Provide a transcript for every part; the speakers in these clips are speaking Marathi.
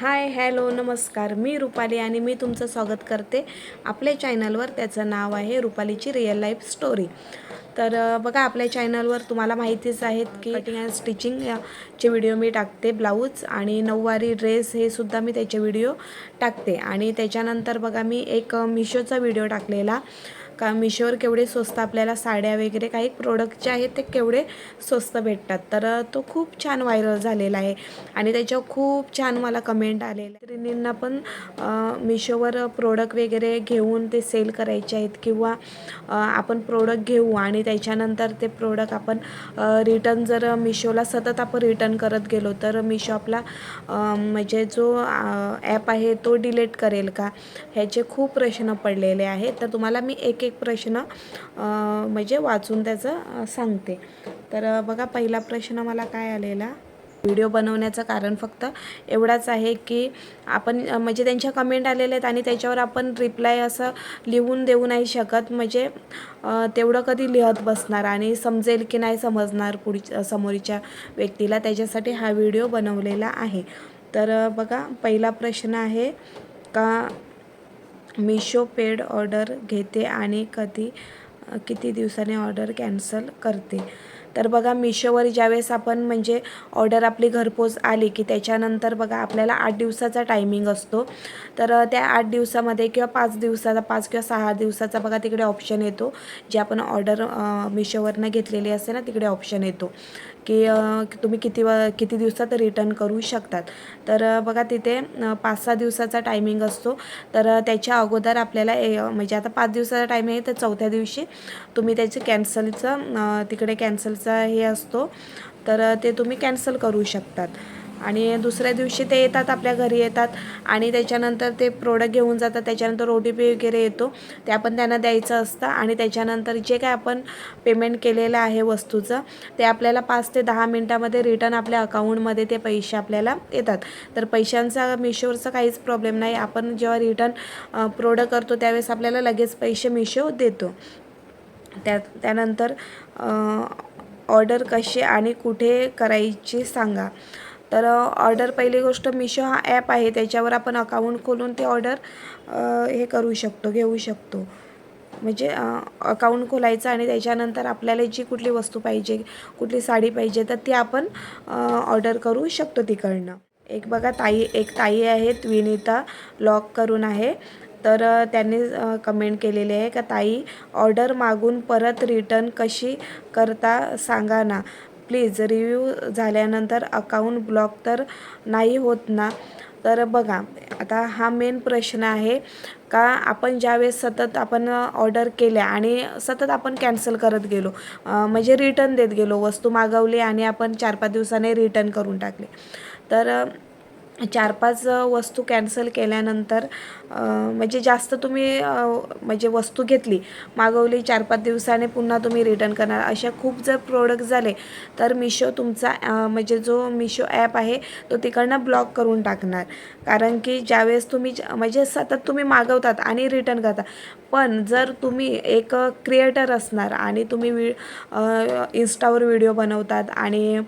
हाय हॅलो नमस्कार. मी रुपाली आणि मी तुमचं स्वागत करते आपल्या चॅनलवर. त्याचं नाव आहे रुपालीची रिअल लाईफ स्टोरी तर बघा आपल्या चॅनलवर तुम्हाला माहितीच आहेत की कटिंग अँड स्टिचिंग चे व्हिडिओ मी टाकते ब्लाऊज आणि नऊवारी ड्रेस हे सुद्धा मी त्याचे व्हिडिओ टाकते. आणि त्याच्यानंतर बघा मी एक मिशोचा व्हिडिओ टाकलेला. का मिशोवर केवढे स्वस्त आपल्याला साड्या वगैरे काही प्रोडक्ट जे आहेत ते केवढे स्वस्त भेटतात. तर तो खूप छान व्हायरल झालेला आहे. आणि त्याच्यावर खूप छान मला कमेंट आलेले. मैत्रिणींना पण मिशोवर प्रोडक्ट वगैरे घेऊन ते सेल करायचे आहेत किंवा आपण प्रोडक्ट घेऊ आणि त्याच्यानंतर ते प्रोडक्ट आपण रिटर्न जर मिशोला सतत आपण रिटर्न करत गेलो तर मिशो आपला म्हणजे जो ॲप आहे तो डिलीट करेल का? ह्याचे खूप प्रश्न पडलेले आहेत. तर तुम्हाला मी एक एक प्रश्न म्हणजे वाचून त्याचं सांगते. तर बघा पहिला प्रश्न मला काय आलेला? व्हिडिओ बनवण्याचं कारण फक्त एवढाच आहे की आपण म्हणजे त्यांच्या कमेंट आलेल्या आहेत आणि त्याच्यावर आपण रिप्लाय असं लिहून देऊ नाही शकत. म्हणजे तेवढं कधी लिहत बसणार आणि समजेल की नाही समजणार पुढच्या समोरच्या व्यक्तीला. त्याच्यासाठी हा व्हिडिओ बनवलेला आहे. तर बघा पहिला प्रश्न आहे का? मिशो पेड ऑर्डर घेते आणि कधी किती दिवसांनी ऑर्डर कॅन्सल करते. तर बघा मिशोवर ज्यावेळेस आपण म्हणजे ऑर्डर आपली घरपोच आली की त्याच्यानंतर बघा आपल्याला आठ दिवसाचा टायमिंग असतो. तर त्या आठ दिवसामध्ये किंवा पाच दिवसाचा पाच किंवा सहा दिवसाचा बघा तिकडे ऑप्शन येतो. जे आपण ऑर्डर मिशोवरनं घेतलेली असते ना तिकडे ऑप्शन येतो. की तुम्ही किती व किती दिवसात रिटर्न करू शकतात. तर बघा तिथे पाच सहा दिवसाचा टायमिंग असतो. तर त्याच्या अगोदर आपल्याला ए म्हणजे आता पाच दिवसाचा टायमिंग आहे तर चौथ्या दिवशी तुम्ही त्याचं कॅन्सलचं तिकडे कॅन्सलचा हे असतो. तर ते तुम्ही कॅन्सल करू शकतात. आणि दुसऱ्या दिवशी ते येतात आपल्या घरी येतात आणि त्याच्यानंतर ते प्रोडक्ट घेऊन जातात. त्याच्यानंतर ओ टी पी वगैरे येतो. ते आपण त्यांना द्यायचं असतं आणि त्याच्यानंतर जे काय आपण पेमेंट केलेलं आहे वस्तूचं ते आपल्याला पाच ते दहा मिनटामध्ये रिटर्न आपल्या अकाउंटमध्ये ते पैसे आपल्याला येतात. तर पैशांचा मिशोवरचा काहीच प्रॉब्लेम नाही. आपण जेव्हा रिटर्न प्रोडक्ट करतो त्यावेळेस आपल्याला लगेच पैसे मिशो देतो. त्या त्यानंतर ऑर्डर कशी आणि कुठे करायची सांगा. तर ऑर्डर पहिली गोष्ट मिशो हा ॲप आहे. त्याच्यावर आपण अकाउंट खोलून ते ऑर्डर हे करू शकतो घेऊ शकतो. म्हणजे अकाउंट खोलायचं आणि त्याच्यानंतर आपल्याला जी कुठली वस्तू पाहिजे कुठली साडी पाहिजे तर ती आपण ऑर्डर करू शकतो तिकडनं. एक बघा ताई एक ताई आहेत विनिता लॉक करून आहे. तर त्यांनी कमेंट केलेली आहे का ताई ऑर्डर मागून परत रिटर्न कशी करता सांगा ना. प्लीज रिव्ह्यू झाल्यानंतर अकाउंट ब्लॉक तर नाही होत ना. तर बघा आता हा मेन प्रश्न आहे का आपण ज्यावेळेस सतत आपण ऑर्डर केल्या आणि सतत आपण कॅन्सल करत गेलो म्हणजे रिटर्न देत गेलो वस्तू मागवली आणि आपण चार पाच दिवसाने रिटर्न करून टाकले. तर चार पाच वस्तू कॅन्सल केल्यानंतर म्हणजे जास्त तुम्ही म्हणजे वस्तू घेतली मागवली चार पाच दिवसाने पुन्हा तुम्ही रिटर्न करणार. अशा खूप जर प्रोडक्ट झाले तर मिशो तुमचा म्हणजे जो मिशो ॲप आहे तो तिकडनं ब्लॉक करून टाकणार. कारण की ज्यावेळेस तुम्ही ज- म्हणजे सतत तुम्ही मागवतात आणि रिटर्न करता. पण जर तुम्ही एक क्रिएटर असणार आणि तुम्ही वि इन्स्टावर व्हिडिओ बनवतात आणि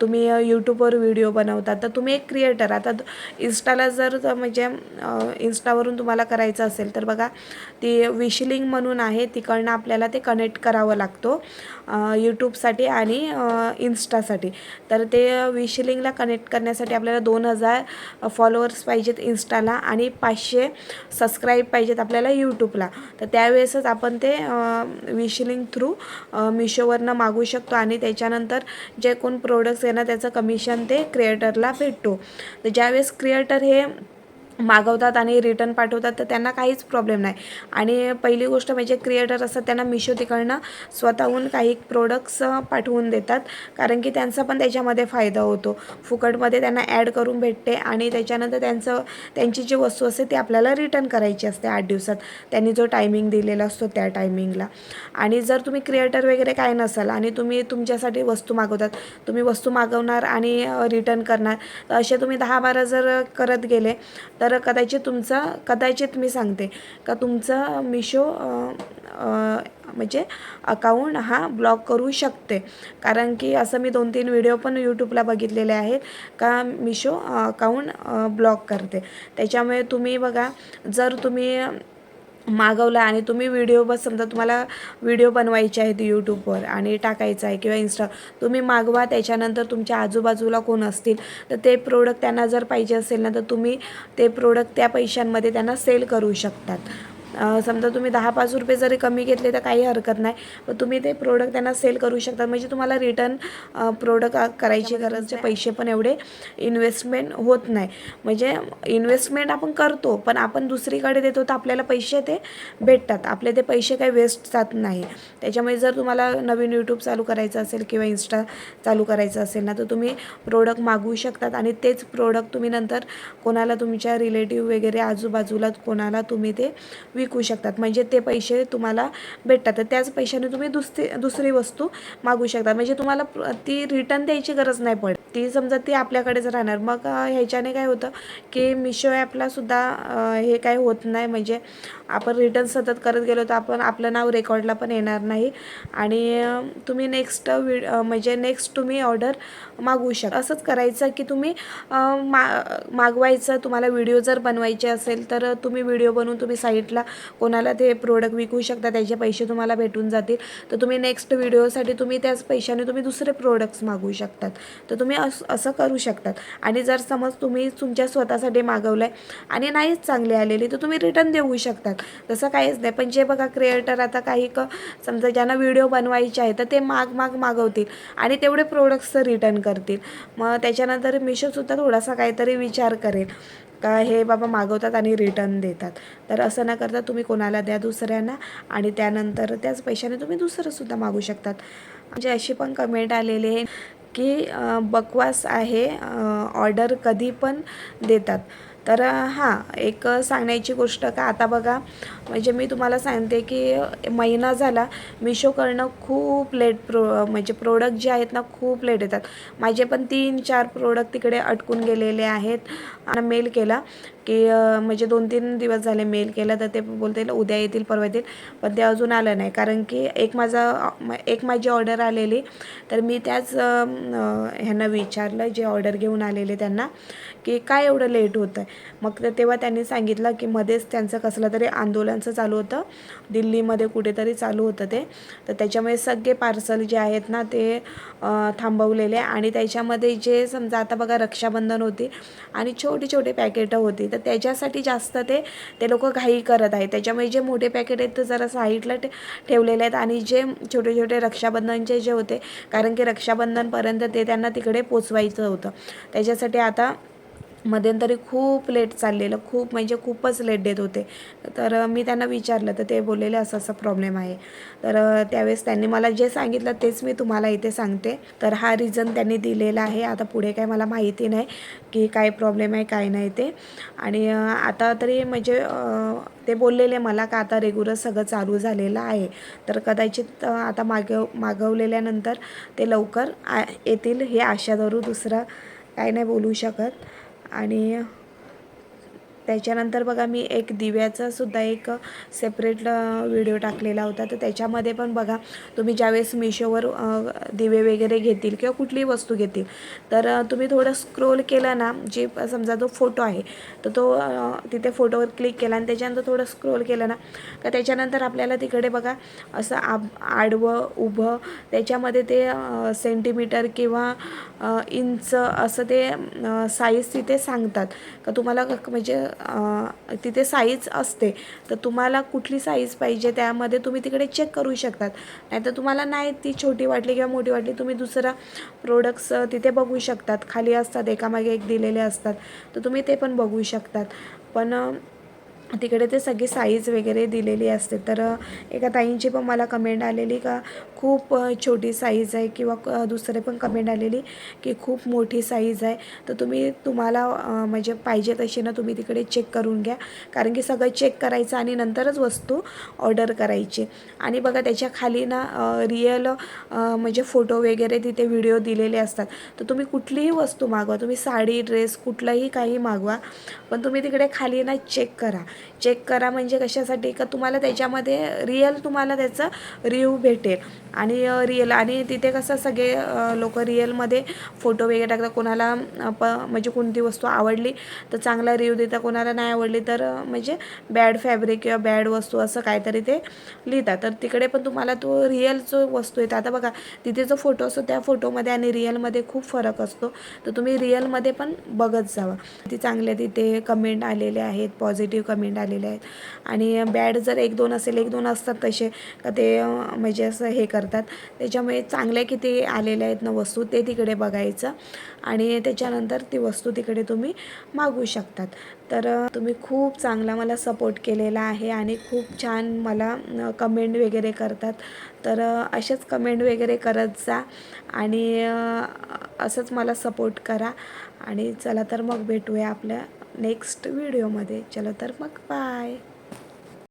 तुम्ही यूट्यूबवर व्हिडिओ बनवतात तर तुम्ही एक क्रिएटर आता इन्स्टाला जर म्हणजे इन्स्टावरून तुम्हाला करायचं असेल तर बघा ती विशलिंग म्हणून आहे तिकडनं आपल्याला ते कनेक्ट करावं लागतो यूट्यूबसाठी आणि इन्स्टासाठी तर ते विशलिंगला कनेक्ट करण्यासाठी आपल्याला दोन हजार फॉलोअर्स पाहिजेत इन्स्टाला आणि पाचशे सबस्क्राईब पाहिजेत आपल्याला यूट्यूबला तर त्यावेळेसच आपण ते विशलिंग थ्रू मिशोवरनं मागू शकतो आणि त्याच्यानंतर जे कोण प्रोडक्ट्स आहे ना त्याचं कमिशन ते क्रिएटरला भेटतो. तर ज्यावेळेस क्रिएटर हे मागवतात आणि रिटर्न पाठवतात तर त्यांना काहीच प्रॉब्लेम नाही. आणि पहिली गोष्ट म्हणजे क्रिएटर असतात त्यांना मिशो तिकडनं स्वतःहून काही प्रोडक्ट्स पाठवून देतात. कारण की त्यांचा पण त्याच्यामध्ये फायदा होतो. फुकटमध्ये त्यांना ॲड करून भेटते आणि त्याच्यानंतर त्यांचं त्यांची जी वस्तू असते ती आपल्याला रिटर्न करायची असते आठ दिवसात. त्यांनी जो टायमिंग दिलेला असतो त्या टायमिंगला आणि जर तुम्ही क्रिएटर वगैरे काय नसाल आणि तुम्ही तुमच्यासाठी वस्तू मागवतात तुम्ही वस्तू मागवणार आणि रिटर्न करणार तर असे तुम्ही दहा बारा जर करत गेले तर तर कदाचित तुमचा कदाचित मी सांगते. का तुमचं मिशो म्हणजे अकाउंट हा ब्लॉक करू शकते. कारण की असं मी दोन तीन व्हिडिओ पण यूट्यूबला बघितलेले आहेत का मिशो अकाउंट ब्लॉक करते. त्याच्यामुळे तुम्ही बघा जर तुम्ही मागवला आणि तुम्ही व्हिडिओ बस समजा तुम्हाला व्हिडिओ बनवायचे आहेत यूट्यूबवर आणि टाकायचा आहे किंवा इन्स्टा तुम्ही मागवा त्याच्यानंतर तुमच्या आजूबाजूला कोण असतील तर ते प्रोडक्ट त्यांना जर पाहिजे असेल ना तर तुम्ही ते प्रोडक्ट त्या पैशांमध्ये त्यांना सेल करू शकतात. समजा तुम्ही दहा पाच रुपये जरी कमी घेतले तर काही हरकत नाही. पण तुम्ही ते प्रोडक्ट त्यांना सेल करू शकतात म्हणजे तुम्हाला रिटर्न प्रोडक्ट करायची गरज पैसे पण एवढे इन्व्हेस्टमेंट होत नाही. म्हणजे इन्व्हेस्टमेंट आपण करतो पण आपण दुसरीकडे देतो तर आपल्याला पैसे ते भेटतात. आपले ते पैसे काही वेस्ट जात नाही. त्याच्यामुळे जर तुम्हाला नवीन यूट्यूब चालू करायचं असेल किंवा इन्स्टा चालू करायचं असेल ना तर तुम्ही प्रोडक्ट मागवू शकतात. आणि तेच प्रोडक्ट तुम्ही नंतर कोणाला तुमच्या रिलेटिव्ह वगैरे आजूबाजूला कोणाला तुम्ही ते विकू शकतात. म्हणजे ते पैसे तुम्हाला भेटतात. तर त्याच पैशाने तुम्ही दुसरी दुसरी वस्तू मागू शकता. म्हणजे तुम्हाला ती रिटर्न द्यायची गरज नाही पडत. ती समजा ती आपल्याकडेच राहणार. मग ह्याच्याने काय होतं की मिशो ॲपलासुद्धा हे काय होत नाही. म्हणजे आपण रिटर्न सतत करत गेलो तर आपण आपलं नाव रेकॉर्डला पण येणार नाही. आणि तुम्ही नेक्स्ट वि म्हणजे नेक्स्ट तुम्ही ऑर्डर मागवू शकता. असंच करायचं की तुम्ही मा मागवायचं. तुम्हाला व्हिडिओ जर बनवायचे असेल तर तुम्ही व्हिडिओ बनवून तुम्ही साईटला कोणाला ते प्रोडक्ट विकू शकता त्याचे पैसे तुम्हाला भेटून जातील. तर तुम्ही नेक्स्ट व्हिडिओसाठी तुम्ही त्याच पैशाने तुम्ही दुसरे प्रोडक्ट्स मागवू शकतात. तर तुम्ही असं असं करू शकतात. आणि जर समज तुम्ही तुमच्या स्वतःसाठी मागवलं आहे आणि नाहीच चांगली आलेली तर तुम्ही रिटर्न देऊ शकतात. तसं काहीच नाही. पण जे बघा क्रिएटर आता काही क समजा ज्यांना व्हिडिओ बनवायचे आहे तर ते माग माग मागवतील. आणि तेवढे प्रोडक्ट्स रिटर्न करतील. मग त्याच्यानंतर मिशोसुद्धा थोडासा काहीतरी विचार करेल. का हे बाबा मागवतात आणि रिटर्न देतात. तर असं न करता तुम्ही कोणाला द्या दुसऱ्यांना आणि त्यानंतर त्याच पैशाने तुम्ही दुसरंसुद्धा मागू शकतात. म्हणजे अशी पण कमेंट आलेली आहे की बकवास आहे ऑर्डर कधी पण देतात. तर हां एक सांगण्याची गोष्ट का आता बघा म्हणजे मी तुम्हाला सांगते की महिना झाला मिशोकडनं खूप लेट प्रो म्हणजे प्रोडक्ट जे आहेत ना खूप लेट येतात. माझे पण तीन चार प्रोडक्ट तिकडे अटकून गेलेले आहेत. मेल केला. की म्हणजे दोन तीन दिवस झाले मेल केला तर ते बोलते उद्या येतील परवा येतील पण ते अजून आलं नाही. कारण की एक माझा एक माझी ऑर्डर आलेली तर मी त्याच ह्यांना विचारलं जे ऑर्डर घेऊन आलेले त्यांना की काय एवढं लेट होतं आहे मग तेव्हा त्यांनी सांगितलं की मध्येच त्यांचं कसलं तरी आंदोलनचं चालू होतं. दिल्लीमध्ये कुठेतरी चालू होतं ते. तर त्याच्यामुळे सगळे पार्सल जे आहेत ना ते थांबवलेले. आणि त्याच्यामध्ये जे समजा आता बघा रक्षाबंधन होती आणि छोटी छोटी पॅकेटं होती तर त्याच्यासाठी जास्त ते ते लोक घाई करत आहेत. त्याच्यामुळे जे मोठे पॅकेट आहेत ते जरा साईडला ठे ठेवलेले आहेत आणि जे छोटे छोटे रक्षाबंधनचे जे होते कारण की रक्षाबंधनपर्यंत ते त्यांना तिकडे पोचवायचं होतं. त्याच्यासाठी आता मध्यंतरी खूप लेट चाललेलं खूप म्हणजे खूपच लेट देत होते. तर मी त्यांना विचारलं तर ते बोललेले असं असं प्रॉब्लेम आहे. तर त्यावेळेस त्यांनी मला जे सांगितलं तेच मी तुम्हाला इथे सांगते. तर हा रिझन त्यांनी दिलेला आहे. आता पुढे काय मला माहिती नाही की काय प्रॉब्लेम आहे काय नाही ते. आणि आता तरी म्हणजे ते बोललेले मला का आता रेग्युलर सगळं चालू झालेलं आहे. तर कदाचित आता मागव मागवलेल्यानंतर ते लवकर आ येतील हे आशा धरू दुसरं काय नाही बोलू शकत. आणि त्याच्यानंतर बघा मी एक दिव्याचा सुद्धा एक सेपरेट व्हिडिओ टाकलेला होता. तर त्याच्यामध्ये पण बघा तुम्ही ज्यावेळेस मिशोवर दिवे वगैरे घेतील किंवा कुठलीही वस्तू घेतील तर तुम्ही थोडं स्क्रोल केलं ना जे समजा जो फोटो आहे तर तो तिथे फोटोवर क्लिक केला आणि त्याच्यानंतर थोडं स्क्रोल केलं ना तर त्याच्यानंतर आपल्याला तिकडे बघा असं आब आडवं उभं त्याच्यामध्ये ते सेंटीमीटर किंवा इंच असं ते साईज तिथे सांगतात. का तुम्हाला म्हणजे तिथे साईज असते. तर तुम्हाला कुठली साईज पाहिजे त्यामध्ये तुम्ही तिकडे चेक करू शकतात. नाहीतर तुम्हाला नाही ती छोटी वाटली किंवा मोठी वाटली तुम्ही दुसरा प्रोडक्ट्स तिथे बघू शकतात. खाली असतात एकामागे एक दिलेले असतात. तर तुम्ही ते पण बघू शकतात. पण तिकडे ते सगळी साईज वगैरे दिलेली असते. तर एका ताईंची पण मला कमेंट आलेली का खूप छोटी साईज आहे किंवा क- दुसरे पण कमेंट आलेली की खूप मोठी साईज आहे. तर तुम्ही तुम्हाला म्हणजे पाहिजे तशी ना तुम्ही तिकडे चेक करून घ्या. कारण की सगळं चेक करायचं आणि नंतरच वस्तू ऑर्डर करायची. आणि बघा त्याच्याखाली ना रिअल म्हणजे फोटो वगैरे तिथे व्हिडिओ दिलेले असतात. तर तुम्ही कुठलीही वस्तू मागवा. तुम्ही साडी ड्रेस कुठलंही काही मागवा. पण तुम्ही तिकडे खाली ना चेक करा. चेक करा म्हणजे कशासाठी का तुम्हाला त्याच्यामध्ये रिअल तुम्हाला त्याचं रिव्ह्यू भेटेल. आणि रिअल आणि तिथे कसं सगळे लोक रिअलमध्ये फोटो वगैरे टाकतात. कोणाला प म्हणजे कोणती वस्तू आवडली तर चांगला रिव्ह्यू देतात. कोणाला नाही आवडली तर म्हणजे बॅड फॅब्रिक किंवा बॅड वस्तू असं काहीतरी ते लिहितात. तर तिकडे पण तुम्हाला तो रिअल जो वस्तू येतो आता बघा तिथे जो फोटो असतो त्या फोटोमध्ये आणि रिअलमध्ये खूप फरक असतो. तर तुम्ही रिअलमध्ये पण बघत जावा. ती चांगले तिथे कमेंट आलेले आहेत पॉझिटिव्ह कमेंट आलेले आहेत. आणि बॅड जर एक दोन असेल एक दोन असतात तसे का ते म्हणजे असं हे करतात. त्याच्यामुळे चांगल्या किती आलेल्या आहेत ना वस्तू ते तिकडे बघायचं. आणि त्याच्यानंतर ती वस्तू तिकडे तुम्ही मागू शकतात. तर तुम्ही खूप चांगला मला सपोर्ट केलेला आहे आणि खूप छान मला कमेंट वगैरे करतात. तर असेच कमेंट वगैरे करत जा आणि असंच मला सपोर्ट करा. आणि चला तर मग भेटूया आपल्या नेक्स्ट व्हिडिओमध्ये. चलो तर मग बाय.